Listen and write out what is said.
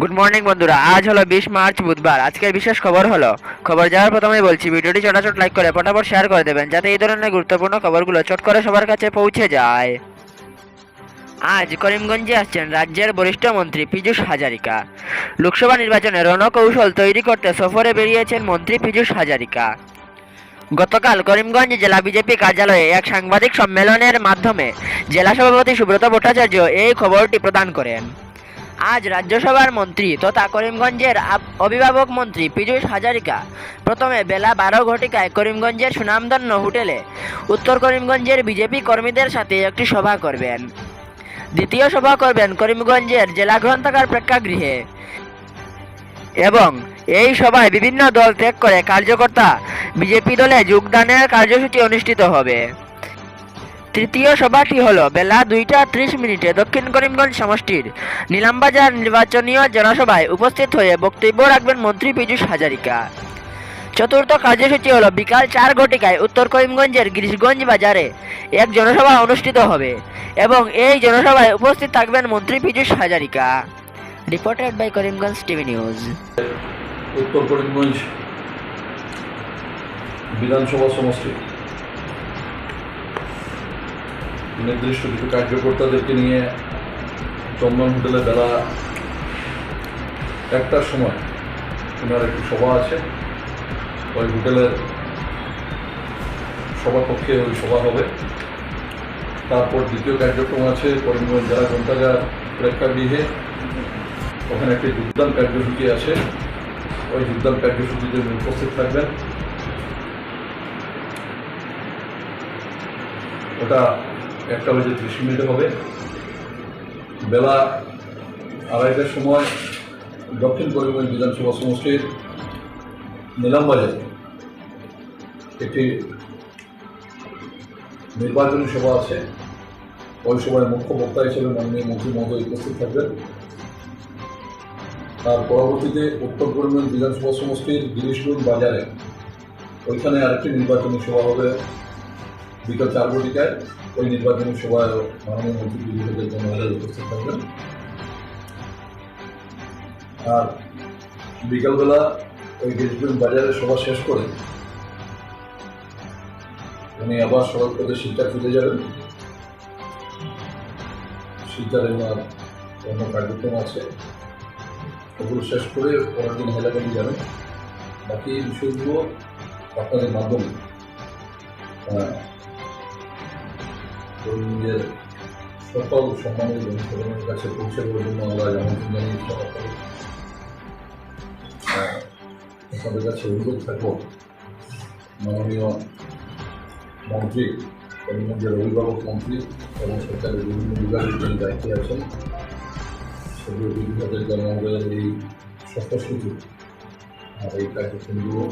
Good morning বন্ধুরা। আজ হলো বিশ মার্চ, বুধবার। আজকের বিশেষ খবর হলো, খবর যাওয়ার প্রথমেই বলছি, ভিডিওটি চটাচট লাইক করে ফটাফট শেয়ার করে দেবেন, যাতে এই ধরনের গুরুত্বপূর্ণ খবরগুলো চট করে সবার কাছে পৌঁছে যায়। আজ করিমগঞ্জে আসছেন রাজ্যের বরিষ্ঠ মন্ত্রী পীযূষ হাজারিকা। লোকসভা নির্বাচনে রণকৌশল তৈরি করতে সফরে বেরিয়েছেন মন্ত্রী পীযূষ হাজারিকা। গতকাল করিমগঞ্জ জেলা বিজেপি কার্যালয়ে এক সাংবাদিক সম্মেলনের মাধ্যমে জেলা সভাপতি সুব্রত ভট্টাচার্য এই খবরটি প্রদান করেন। আজ রাজ্যসভার মন্ত্রী তথা করিমগঞ্জের অভিভাবক মন্ত্রী পীযূষ হাজারিকা। প্রথমে বেলা বারো ঘটিকায় করিমগঞ্জের সুনামধন্য হোটেলে উত্তর করিমগঞ্জের বিজেপি কর্মীদের সাথে একটি সভা করবেন। দ্বিতীয় সভা করবেন করিমগঞ্জের জেলা গ্রন্থাগার প্রেক্ষাগৃহে। এবং এই সভায় বিভিন্ন দল ত্যাগ করে কার্যকর্তা বিজেপি দলে যোগদানের কার্যসূচি অনুষ্ঠিত হবে। তৃতীয় সভাটি হলো বেলা দুইটা ত্রিশ মিনিটে দক্ষিণ করিমগঞ্জ সমষ্টির নিলামবাজার নির্বাচনীয় জনসভায় উপস্থিত হয়ে বক্তব্য রাখবেন মন্ত্রী পীযূষ হাজারিকা। চতুর্থ কার্যসূচি হলো বিকাল চার ঘটিকায় উত্তর করিমগঞ্জের গিরিশগঞ্জ বাজারে এক জনসভা অনুষ্ঠিত হবে এবং এই জনসভায় উপস্থিত থাকবেন মন্ত্রী Piyush Hazarika. Reported by Karimganj TV news. উত্তর করিমগঞ্জ বিধানসভা সমষ্টি। নির্দিষ্ট কিছু কার্যকর্তাদেরকে নিয়ে চন্দন হোটেলে বেলা একটার সময় ওনার একটি সভা আছে। ওই হোটেলের সভাকক্ষে ওই সভা হবে। তারপর দ্বিতীয় কার্যক্রম আছে করিমগঞ্জ জেলা গ্রন্থাগার প্রেক্ষাগৃহে ওখানে একটি যোগদান কার্যসূচি আছে। ওই যোগদান কার্যসূচিতে উপস্থিত থাকবেন। ওটা একটা বাজে ত্রিশ মিনিটে হবে। বেলা আড়াইটার সময় দক্ষিণ করিমগঞ্জ বিধানসভা সমষ্টির নিলামবাজারে একটি নির্বাচনী সভা আছে। ওই সভায় মুখ্য বক্তা হিসেবে মাননীয় মন্ত্রী মহোদয় উপস্থিত থাকবেন। তার পরবর্তীতে উত্তর করিমগঞ্জ বিধানসভা সমষ্টির গিরিশগঞ্জ বাজারে ওইখানে আরেকটি নির্বাচনী সভা হবে। বিকাল চার ঘটিকায় ওই নির্বাচনী সভায় মাননীয় মন্ত্রী বিজেপিদের জনগণের উপস্থিত থাকবেন। আর বিকালবেলা ওই গিরিশগঞ্জ বাজারে সভা শেষ করে উনি আবার সড়ক পথে শিলচর ফিরে যাবেন। শিলচরে ওনার অন্য কার্যক্রম আছে। ওগুলো শেষ করে পরের দিন হাইলাকান্দি যাবেন। বাকি বিষয়গুলো আপনাদের মাধ্যমে কর্মীদের সকল সম্মানের জনসাধারণের কাছে পৌঁছে দেওয়ার জন্য আমরা জানিয়ে আহ, আপনাদের কাছে অনুরোধ থাকব মাননীয় মন্ত্রী করিমগঞ্জের অভিভাবক মন্ত্রী এবং সরকারের বিভিন্ন বিভাগের যিনি দায়িত্বে আছেন সেগুলো বিভাগের জনগণের এই সফর সুযোগ আর এই কার্যক্রমগুলো